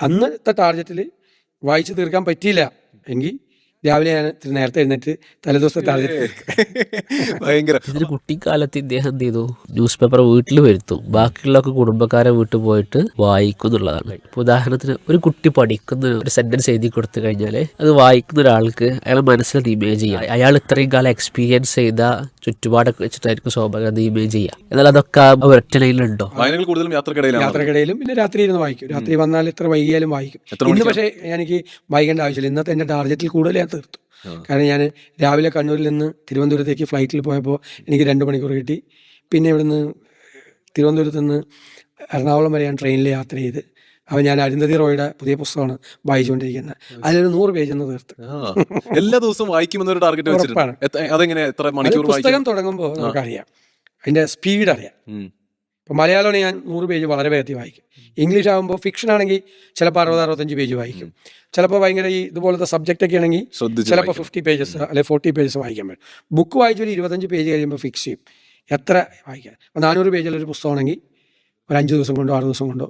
അന്നത്തെ ടാർഗറ്റിൽ വായിച്ചു തീർക്കാൻ പറ്റിയില്ല. എങ്കിൽ രാവിലെ ഞാൻ ഇത്തിരി നേരത്തെ എഴുന്നേറ്റ് തലേദിവസത്തെ ടാർഗറ്റ് ഭയങ്കര. ഇതിൽ കുട്ടിക്കാലത്ത് ഇദ്ദേഹം എന്ത് ചെയ്തു? ന്യൂസ് പേപ്പർ വീട്ടിൽ വരുത്തും. ബാക്കിയുള്ളൊക്കെ കുടുംബക്കാരെ വീട്ടിൽ പോയിട്ട് വായിക്കും എന്നുള്ളതാണ്. ഇപ്പൊ ഉദാഹരണത്തിന് ഒരു കുട്ടി പഠിക്കുന്ന ഒരു സെന്റൻസ് എഴുതി കൊടുത്തു കഴിഞ്ഞാൽ അത് വായിക്കുന്ന ഒരാൾക്ക് അയാളെ മനസ്സിലത് ഇമേജ് ചെയ്യാം. അയാൾ ഇത്രയും കാലം എക്സ്പീരിയൻസ് ചെയ്ത ചുറ്റുപാടൊക്കെ വെച്ചിട്ടായിരിക്കും സ്വാഭാവികത ഇമേജ് ചെയ്യുക. എന്നാൽ അതൊക്കെ ഒരൊറ്റ ലൈനിലുണ്ടോ? വായനകൾ കൂടുതലും യാത്രക്കിടയിലാണ്. യാത്രക്കിടയിലും പിന്നെ രാത്രി ഇരുന്ന് വായിക്കും രാത്രി വന്നാൽ എത്ര വൈകിയാലും വായിക്കും. ഇന്ന് പക്ഷേ എനിക്ക് വായിക്കേണ്ട ആവശ്യമില്ല. ഇന്നത്തെ എന്റെ ടാർഗറ്റിൽ കൂടുതൽ ഞാൻ തീർത്തു. കാരണം ഞാൻ രാവിലെ കണ്ണൂരിൽ നിന്ന് തിരുവനന്തപുരത്തേക്ക് ഫ്ലൈറ്റിൽ പോയപ്പോൾ എനിക്ക് രണ്ട് മണിക്കൂർ കിട്ടി. പിന്നെ ഇവിടുന്ന് തിരുവനന്തപുരത്ത് നിന്ന് എറണാകുളം വരെ ഞാൻ ട്രെയിനിൽ യാത്ര ചെയ്ത് അപ്പോൾ ഞാൻ അരുന്ധതി റോയുടെ പുതിയ പുസ്തകമാണ് വായിച്ചുകൊണ്ടിരിക്കുന്നത്. അതിലൊരു നൂറ് പേജ് എന്ന് തീർത്ത്. എല്ലാ ദിവസവും വായിക്കുമെന്നൊരു ടാർഗറ്റ് വെച്ചിട്ടാണ് അതെങ്ങനെ എത്ര മണിക്കൂർ പുസ്തകം തുടങ്ങുമ്പോൾ നമുക്കറിയാം. അതിന്റെ സ്പീഡ് അറിയാം. ഇപ്പം മലയാളമാണ് ഞാൻ നൂറ് പേജ് വളരെ വേഗത്തിൽ വായിക്കും. ഇംഗ്ലീഷ് ആകുമ്പോൾ ഫിക്ഷൻ ആണെങ്കിൽ ചിലപ്പോൾ അറുപത് അറുപത്തഞ്ച് പേജ് വായിക്കും. ചിലപ്പോൾ ഭയങ്കര ഈ ഇതുപോലത്തെ സബ്ജക്റ്റ് ഒക്കെ ആണെങ്കിൽ ചിലപ്പോൾ. ഫിഫ്റ്റി പേജസ് അല്ലെങ്കിൽ ഫോർട്ടി പേജസ് വായിക്കാൻ പറ്റും. ബുക്ക് വായിച്ചൊരു ഇരുപത്തഞ്ച് പേജ് കഴിയുമ്പോൾ ഫിക്സ് ചെയ്യും. എത്ര വായിക്കാൻ? അപ്പോൾ നാനൂറ് പേജിലൊരു പുസ്തകമാണെങ്കിൽ ഒരു അഞ്ച് ദിവസം കൊണ്ടോ ആറ് ദിവസം കൊണ്ടോ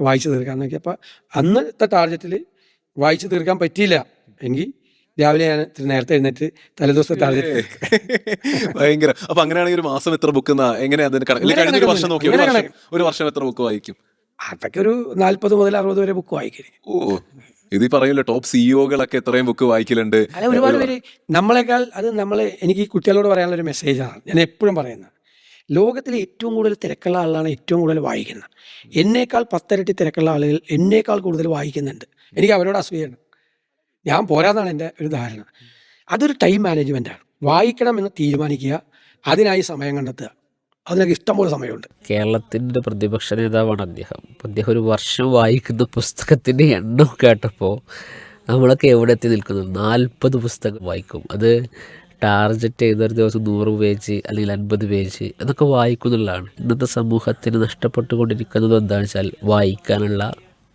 വായിച്ചു തീർക്കാൻ നോക്കി അപ്പോൾ അന്നത്തെ ടാർഗറ്റിൽ വായിച്ചു തീർക്കാൻ പറ്റിയില്ല. എങ്കിൽ രാവിലെ ഞാൻ ഇത്തിരി നേരത്തെ എഴുന്നേറ്റ് തലേദിവസത്തെ ടാർഗറ്റ് ഭയങ്കര. അപ്പൊ അങ്ങനെയാണെങ്കിൽ ഒരു മാസം എത്ര ബുക്ക് എങ്ങനെ അതിന്? കഴിഞ്ഞ ഒരു വർഷം നോക്കി ഒരു വർഷം എത്ര ബുക്ക് വായിക്കും? അതൊക്കെ ഒരു നാൽപ്പത് മുതൽ അറുപത് വരെ ബുക്ക് വായിക്കരുത് ഓ ഇത് പറയുമല്ലോ ടോപ്പ് സിഇഒകളൊക്കെ എത്രയും ബുക്ക് വായിക്കലുണ്ട്. അല്ല ഒരുപാട് പേര് നമ്മളെക്കാൾ അത് നമ്മളെ എനിക്ക് ഈ കുട്ടികളോട് പറയാനുള്ള ഒരു മെസ്സേജാണ് ഞാൻ എപ്പോഴും പറയുന്നത്. ലോകത്തിലെ ഏറ്റവും കൂടുതൽ തിരക്കുള്ള ആളാണ് ഏറ്റവും കൂടുതൽ വായിക്കുന്നത്. എന്നേക്കാൾ പത്തരട്ടി തിരക്കുള്ള ആളുകൾ എന്നേക്കാൾ കൂടുതൽ വായിക്കുന്നുണ്ട്. എനിക്ക് അവരോട് അസൂയാണ് ഞാൻ പോരാന്നാണ് എന്റെ ഒരു ധാരണ. അതൊരു ടൈം മാനേജ്മെന്റാണ് വായിക്കണം എന്ന് തീരുമാനിക്കുക അതിനായി സമയം കണ്ടെത്തുക. അതിനൊക്കെ ഇഷ്ടംപോലെ സമയമുണ്ട്. കേരളത്തിന്റെ പ്രതിപക്ഷ നേതാവാണ് അദ്ദേഹം. അദ്ദേഹം ഒരു വർഷം വായിക്കുന്ന പുസ്തകത്തിന്റെ എണ്ണം കേട്ടപ്പോൾ നമ്മളൊക്കെ എവിടെ എത്തി നിൽക്കുന്നു? നാൽപ്പത് പുസ്തകം വായിക്കും. അത് ടാർജറ്റ് ചെയ്ത ഒരു ദിവസം നൂറ് പേജ് അല്ലെങ്കിൽ അൻപത് പേജ് അതൊക്കെ വായിക്കുന്നുള്ളതാണ് ഇന്നത്തെ സമൂഹത്തിന് നഷ്ടപ്പെട്ടുകൊണ്ടിരിക്കുന്നത് എന്താണെന്ന് വെച്ചാൽ വായിക്കാനുള്ള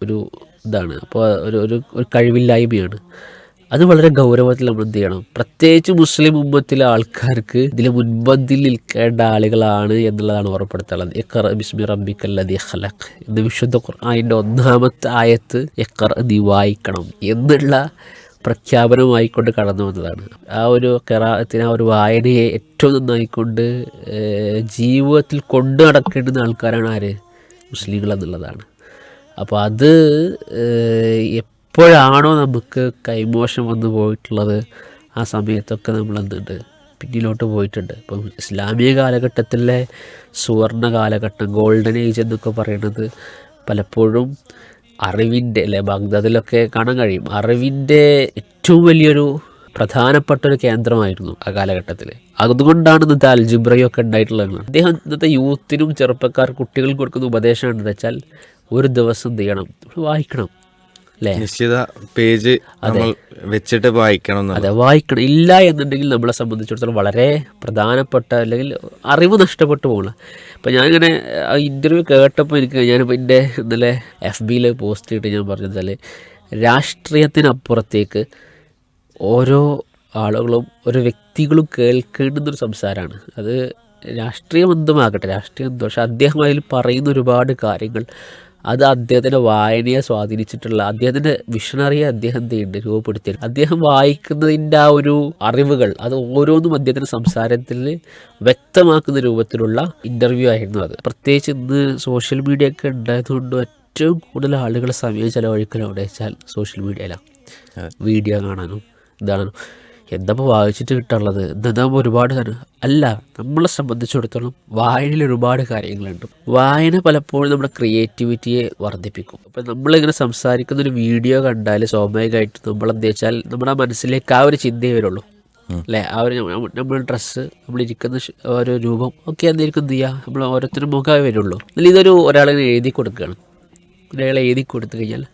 ഒരു ഇതാണ്. അപ്പോൾ ഒരു ഒരു ഒരു കഴിവില്ലായ്മയാണ്. അത് വളരെ ഗൗരവത്തിൽ നമ്മൾ എന്ത് ചെയ്യണം? പ്രത്യേകിച്ച് മുസ്ലിം ഉമ്മത്തിലെ ആൾക്കാർക്ക് ഇതിലെ മുൻപന്തിൽ നിൽക്കേണ്ട ആളുകളാണ് എന്നുള്ളതാണ് ഉറപ്പെടുത്തുള്ളത് എക്കർ ബിസ്മി റബ്ബിക്കല്ലതി ഹലഖ് എന്ന് വിശുദ്ധ ഖുർആാനിന്റെ ഒന്നാമത്തെ ആയത്ത് എക്കർ നീ വായിക്കണം എന്നുള്ള പ്രഖ്യാപനമായിക്കൊണ്ട് കടന്നു വന്നതാണ്. ആ ഒരു കെറാത്തിന് ആ ഒരു വായനയെ ഏറ്റവും നന്നായിക്കൊണ്ട് ജീവിതത്തിൽ കൊണ്ടു നടക്കേണ്ടുന്ന ആൾക്കാരാണ് ആര്? മുസ്ലിങ്ങൾ എന്നുള്ളതാണ്. അപ്പോൾ അത് എപ്പോഴാണോ നമുക്ക് കൈമോശം വന്നു പോയിട്ടുള്ളത് ആ സമയത്തൊക്കെ നമ്മൾ എന്തുണ്ട്? പിന്നിലോട്ട് പോയിട്ടുണ്ട്. ഇപ്പം ഇസ്ലാമിക കാലഘട്ടത്തിലെ സുവർണ കാലഘട്ടം ഗോൾഡൻ ഏജ് എന്നൊക്കെ പറയുന്നത് പലപ്പോഴും അറിവിന്റെ അല്ലെ ബാഗ്ദാദിലൊക്കെ കാണാൻ കഴിയും. അറിവിന്റെ ഏറ്റവും വലിയൊരു പ്രധാനപ്പെട്ട ഒരു കേന്ദ്രമായിരുന്നു ആ കാലഘട്ടത്തിൽ അതുകൊണ്ടാണ് ഇന്നത്തെ അൽജിബ്രയൊക്കെ ഉണ്ടായിട്ടുള്ളത്. അദ്ദേഹം ഇന്നത്തെ യൂത്തിനും ചെറുപ്പക്കാർ കുട്ടികൾക്ക് കൊടുക്കുന്ന ഉപദേശം എന്താ വെച്ചാൽ ഒരു ദിവസം എന്ത് ചെയ്യണം? വായിക്കണം അല്ലേ? നിശ്ചിത പേജ് നമ്മൾ വെച്ചിട്ട് വായിക്കണം. അതെ വായിക്കണം. ഇല്ല എന്നുണ്ടെങ്കിൽ നമ്മളെ സംബന്ധിച്ചിടത്തോളം വളരെ പ്രധാനപ്പെട്ട അല്ലെങ്കിൽ അറിവ് നഷ്ടപ്പെട്ടു പോകണം അപ്പം ഞാനിങ്ങനെ ആ ഇന്റർവ്യൂ കേട്ടപ്പോൾ എനിക്ക് ഞാനിപ്പോൾ എന്റെ ഇന്നലെ എഫ് ബിയിൽ പോസ്റ്റ് ചെയ്തിട്ട് ഞാൻ പറഞ്ഞതെന്നാൽ രാഷ്ട്രീയത്തിനപ്പുറത്തേക്ക് ഓരോ ആളുകളും ഓരോ വ്യക്തികളും കേൾക്കേണ്ടുന്നൊരു സംസാരമാണ് അത് രാഷ്ട്രീയം എന്തുമാകട്ടെ രാഷ്ട്രീയം പക്ഷെ അദ്ദേഹം അതിൽ പറയുന്ന ഒരുപാട് കാര്യങ്ങൾ അത് അദ്ദേഹത്തിന്റെ വായനയെ സ്വാധീനിച്ചിട്ടുള്ള അദ്ദേഹത്തിന്റെ വിഷണറിയെ അദ്ദേഹം എന്ത് രൂപപ്പെടുത്തി അദ്ദേഹം വായിക്കുന്നതിന്റെ ആ ഒരു അറിവുകൾ അത് ഓരോന്നും അദ്ദേഹത്തിന്റെ സംസാരത്തിൽ വ്യക്തമാക്കുന്ന രൂപത്തിലുള്ള ഇന്റർവ്യൂ ആയിരുന്നു അത്. പ്രത്യേകിച്ച് ഇന്ന് സോഷ്യൽ മീഡിയ ഒക്കെ ഉണ്ടായതുകൊണ്ട് ഏറ്റവും കൂടുതൽ ആളുകൾ സമയം ചിലവഴിക്കൽ എവിടെ വെച്ചാൽ സോഷ്യൽ മീഡിയയിലാണ് വീഡിയോ കാണാനും ഇതാണ് എന്തപ്പോൾ വായിച്ചിട്ട് കിട്ടാനുള്ളത്? എന്താകുമ്പോൾ ഒരുപാട് സാധനം അല്ല നമ്മളെ സംബന്ധിച്ചിടത്തോളം വായനയിൽ ഒരുപാട് കാര്യങ്ങളുണ്ട്. വായന പലപ്പോഴും നമ്മുടെ ക്രിയേറ്റിവിറ്റിയെ വർദ്ധിപ്പിക്കും. അപ്പം നമ്മളിങ്ങനെ സംസാരിക്കുന്ന ഒരു വീഡിയോ കണ്ടാൽ സ്വാഭാവികമായിട്ട് നമ്മളെന്ത് വെച്ചാൽ നമ്മുടെ മനസ്സിലേക്ക് ആ ഒരു ചിന്തയെ വരുള്ളൂ. അല്ലേ? ആ ഒരു നമ്മ- നമ്മൾ ഡ്രസ്സ് നമ്മളിരിക്കുന്ന ഓരോ രൂപം ഒക്കെ എന്തായിരിക്കും എന്ത് ചെയ്യുക നമ്മൾ ഓരോരുത്തരും മുഖമേ വരുള്ളൂ. എന്നാൽ ഇതൊരു ഒരാളിങ്ങനെ എഴുതി കൊടുക്കുകയാണ്. ഒരാളെ എഴുതി കൊടുത്തു കഴിഞ്ഞാൽ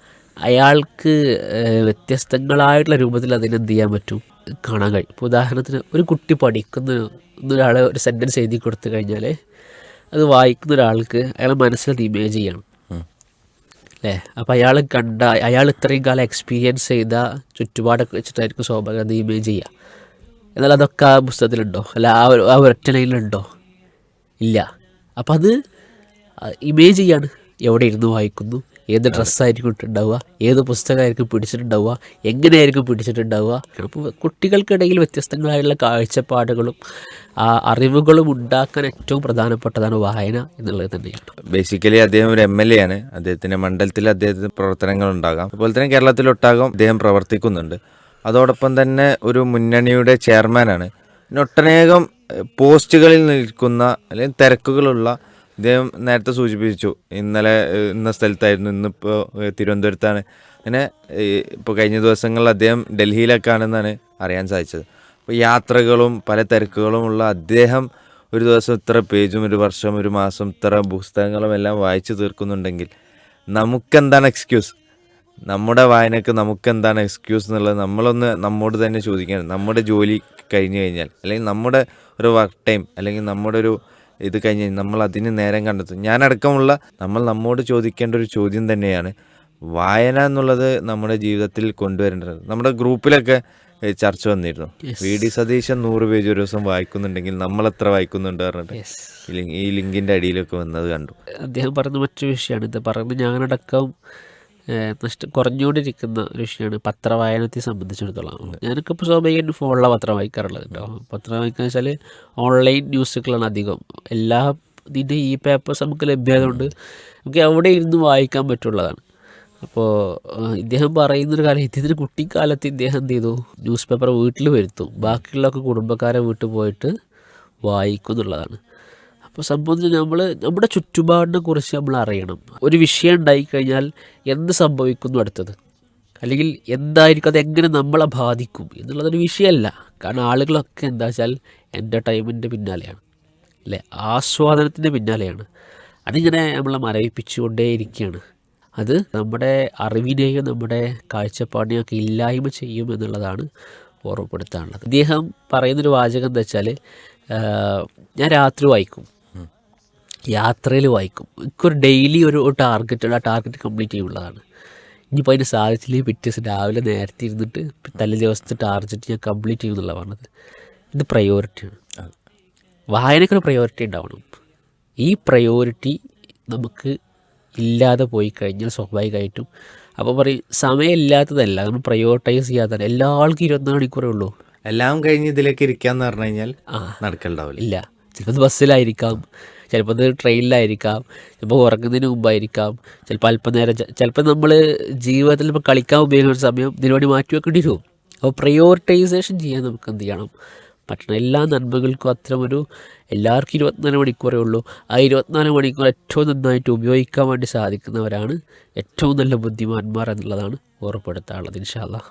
അയാൾക്ക് വ്യത്യസ്തങ്ങളായിട്ടുള്ള രൂപത്തിൽ അതിനെന്ത് ചെയ്യാൻ പറ്റും? കാണാൻ കഴിയും. ഇപ്പോൾ ഉദാഹരണത്തിന് ഒരു കുട്ടി പഠിക്കുന്ന ഒരാളെ ഒരു സെന്റൻസ് എഴുതി കൊടുത്തു കഴിഞ്ഞാൽ അത് വായിക്കുന്ന ഒരാൾക്ക് അയാളെ മനസ്സിലത് ഇമേജ് ചെയ്യണം. അല്ലേ? അപ്പോൾ അയാൾ കണ്ട അയാൾ ഇത്രയും കാലം എക്സ്പീരിയൻസ് ചെയ്ത ചുറ്റുപാടൊക്കെ വെച്ചിട്ടായിരിക്കും സ്വാഭാവികം അത് ഇമേജ് ചെയ്യുക. എന്നാൽ അതൊക്കെ ആ പുസ്തകത്തിലുണ്ടോ? അല്ല ആ ഒരു ആ ഒരൊറ്റ ലൈനിലുണ്ടോ ഇല്ല. അപ്പം അത് ഇമേജ് ചെയ്യാണ്. എവിടെ ഇരുന്ന് വായിക്കുന്നു? ഏത് ഡ്രസ്സായിരിക്കും ഇട്ടുണ്ടാവുക ഏത് പുസ്തകമായിരിക്കും പിടിച്ചിട്ടുണ്ടാവുക? എങ്ങനെയായിരിക്കും പിടിച്ചിട്ടുണ്ടാവുക? അപ്പോൾ കുട്ടികൾക്കിടയിൽ വ്യത്യസ്തങ്ങളായുള്ള കാഴ്ചപ്പാടുകളും അറിവുകളും ഉണ്ടാക്കാൻ ഏറ്റവും പ്രധാനപ്പെട്ടതാണ് വായന എന്നുള്ളത് തന്നെയാണ്. ബേസിക്കലി അദ്ദേഹം ഒരു എം എൽ എ ആണ്. അദ്ദേഹത്തിന്റെ മണ്ഡലത്തിൽ അദ്ദേഹത്തിന് പ്രവർത്തനങ്ങൾ ഉണ്ടാകാം. അതുപോലെ തന്നെ കേരളത്തിലൊട്ടാകും അദ്ദേഹം പ്രവർത്തിക്കുന്നുണ്ട്. അതോടൊപ്പം തന്നെ ഒരു മുന്നണിയുടെ ചെയർമാനാണ്. ഒട്ടനേകം പോസ്റ്റുകളിൽ നിൽക്കുന്ന അല്ലെങ്കിൽ തിരക്കുകളുള്ള ഇദ്ദേഹം നേരത്തെ സൂചിപ്പിച്ചു. ഇന്നലെ ഇന്ന സ്ഥലത്തായിരുന്നു. ഇന്നിപ്പോൾ തിരുവനന്തപുരത്താണ്. അങ്ങനെ ഇപ്പോൾ കഴിഞ്ഞ ദിവസങ്ങളിൽ അദ്ദേഹം ഡൽഹിയിലേക്കാണെന്നാണ് അറിയാൻ സാധിച്ചത്. അപ്പോൾ യാത്രകളും പല തിരക്കുകളുമുള്ള അദ്ദേഹം ഒരു ദിവസം ഇത്ര പേജും ഒരു വർഷം ഒരു മാസം ഇത്ര പുസ്തകങ്ങളും എല്ലാം വായിച്ചു തീർക്കുന്നുണ്ടെങ്കിൽ നമുക്കെന്താണ് എക്സ്ക്യൂസ് നമ്മുടെ വായനക്ക് നമുക്കെന്താണ് എക്സ്ക്യൂസ് എന്നുള്ളത് നമ്മളൊന്ന് നമ്മോട് തന്നെ ചോദിക്കണം. നമ്മുടെ ജോലി കഴിഞ്ഞു കഴിഞ്ഞാൽ അല്ലെങ്കിൽ നമ്മുടെ ഒരു വർക്ക് ടൈം അല്ലെങ്കിൽ നമ്മുടെ ഒരു ഇത് കഴിഞ്ഞ് നമ്മൾ അതിന് നേരം കണ്ടെത്തും. ഞാനടക്കമുള്ള നമ്മൾ നമ്മോട് ചോദിക്കേണ്ട ഒരു ചോദ്യം തന്നെയാണ് വായന എന്നുള്ളത് നമ്മുടെ ജീവിതത്തിൽ കൊണ്ടുവരേണ്ടത്. നമ്മുടെ ഗ്രൂപ്പിലൊക്കെ ചർച്ച വന്നിരുന്നു. വി ഡി സതീശൻ നൂറ് പേജ് ഒരു ദിവസം വായിക്കുന്നുണ്ടെങ്കിൽ നമ്മൾ എത്ര വായിക്കുന്നുണ്ട് പറഞ്ഞിട്ട് ഈ ലിങ്കിന്റെ അടിയിലൊക്കെ വന്നത് കണ്ടു. അദ്ദേഹം പറഞ്ഞ മറ്റൊരു വിഷയമാണ്. ഇത് പറഞ്ഞ് ഞാനടക്കം നഷ്ട കുറഞ്ഞുകൊണ്ടിരിക്കുന്ന ഒരു വിഷയമാണ് പത്രവായനത്തെ സംബന്ധിച്ചിടത്തോളം. ഞാനൊക്കെ ഇപ്പോൾ സ്വാഭാവികമായിട്ട് ഫോണിലെ പത്രം വായിക്കാറുള്ളത് കേട്ടോ. പത്രം വായിക്കുക വെച്ചാൽ ഓൺലൈൻ ന്യൂസുകളാണ് അധികം. എല്ലാ ഇതിന്റെ ഈ പേപ്പേഴ്സ് നമുക്ക് ലഭ്യമായതുകൊണ്ട് നമുക്ക് എവിടെ ഇരുന്ന് വായിക്കാൻ പറ്റുള്ളതാണ്. അപ്പോൾ ഇദ്ദേഹം പറയുന്നൊരു കാലം ഇദ്ദേഹത്തിന് കുട്ടിക്കാലത്ത് ഇദ്ദേഹം എന്ത് ചെയ്തു? ന്യൂസ് പേപ്പർ വീട്ടിൽ വരുത്തും. ബാക്കിയുള്ളൊക്കെ കുടുംബക്കാരെ വീട്ടിൽ പോയിട്ട് വായിക്കും എന്നുള്ളതാണ്. അപ്പോൾ സംബന്ധിച്ച് നമ്മൾ നമ്മുടെ ചുറ്റുപാടിനെ കുറിച്ച് നമ്മൾ അറിയണം. ഒരു വിഷയം ഉണ്ടായിക്കഴിഞ്ഞാൽ എന്ത് സംഭവിക്കുന്നു അടുത്തത്? അല്ലെങ്കിൽ എന്തായിരിക്കും അത് എങ്ങനെ നമ്മളെ ബാധിക്കും എന്നുള്ളതൊരു വിഷയമല്ല. കാരണം ആളുകളൊക്കെ എന്താ വെച്ചാൽ എന്റർടൈൻമെന്റ് പിന്നാലെയാണ്. അല്ലേ? ആസ്വാദനത്തിന്റെ പിന്നാലെയാണ്. അതിങ്ങനെ നമ്മളെ മരവിപ്പിച്ചുകൊണ്ടേയിരിക്കുകയാണ്. അത് നമ്മുടെ അറിവിനെയും നമ്മുടെ കാഴ്ചപ്പാടിനെയൊക്കെ ഇല്ലായ്മ ചെയ്യും എന്നുള്ളതാണ് ഓർമ്മപ്പെടുത്താനുള്ളത്. അദ്ദേഹം പറയുന്നൊരു വാചകം എന്താ വെച്ചാൽ ഞാൻ രാത്രി വായിക്കും. യാത്രയിൽ വായിക്കും. എനിക്കൊരു ഡെയിലി ഒരു ടാർഗറ്റ് ആ ടാർഗറ്റ് കംപ്ലീറ്റ് ചെയ്യുള്ളതാണ് ഇനിയിപ്പോൾ അതിന് സാധിച്ചില്ലെങ്കിൽ പിറ്റേ ദിവസം രാവിലെ നേരത്തെ ഇരുന്നിട്ട് തലേ ദിവസത്തെ ടാർഗറ്റ് ഞാൻ കംപ്ലീറ്റ് ചെയ്യുന്നുള്ള പറഞ്ഞത്. ഇത് പ്രയോറിറ്റിയാണ് വായനക്കൊരു പ്രയോറിറ്റി ഉണ്ടാവണം. ഈ പ്രയോറിറ്റി നമുക്ക് ഇല്ലാതെ പോയി കഴിഞ്ഞാൽ സ്വാഭാവികമായിട്ടും അപ്പോൾ പറയും സമയമില്ലാത്തതല്ല നമ്മൾ പ്രയോറിറ്റൈസ് ചെയ്യാത്തതാണ് എല്ലാ ആൾക്കും ഇരുപത്തിനാല് മണിക്കൂറേ ഉള്ളൂ. എല്ലാം കഴിഞ്ഞ് ഇതിലേക്ക് ഇരിക്കാന്ന് പറഞ്ഞു കഴിഞ്ഞാൽ ആ. നടക്കലുണ്ടാവില്ല. ഇല്ല. ചിലപ്പോൾ ബസ്സിലായിരിക്കാം ചിലപ്പോൾ ഇത് ട്രെയിനിലായിരിക്കാം ചിലപ്പോൾ ഉറങ്ങുന്നതിന് മുമ്പായിരിക്കാം ചിലപ്പോൾ അല്പനേരം ചിലപ്പോൾ നമ്മൾ ജീവിതത്തിൽ ഇപ്പോൾ കളിക്കാൻ ഉപയോഗിക്കുന്ന സമയം ഇതിനു വേണ്ടി മാറ്റി വെക്കേണ്ടി വരും. അപ്പോൾ പ്രയോറിറ്റൈസേഷൻ ചെയ്യാൻ നമുക്ക് എന്ത് ചെയ്യണം? പറ്റണം എല്ലാ നന്മകൾക്കും അത്തരമൊരു എല്ലാവർക്കും ഇരുപത്തിനാല് മണിക്കൂറേ ഉള്ളൂ. ആ ഇരുപത്തിനാല് മണിക്കൂർ ഏറ്റവും നന്നായിട്ട് ഉപയോഗിക്കാൻ വേണ്ടി സാധിക്കുന്നവരാണ് ഏറ്റവും നല്ല ബുദ്ധിമാന്മാർ എന്നുള്ളതാണ് ഓർമ്മപ്പെടുത്താനുള്ളത് ഇൻഷാല്ലാ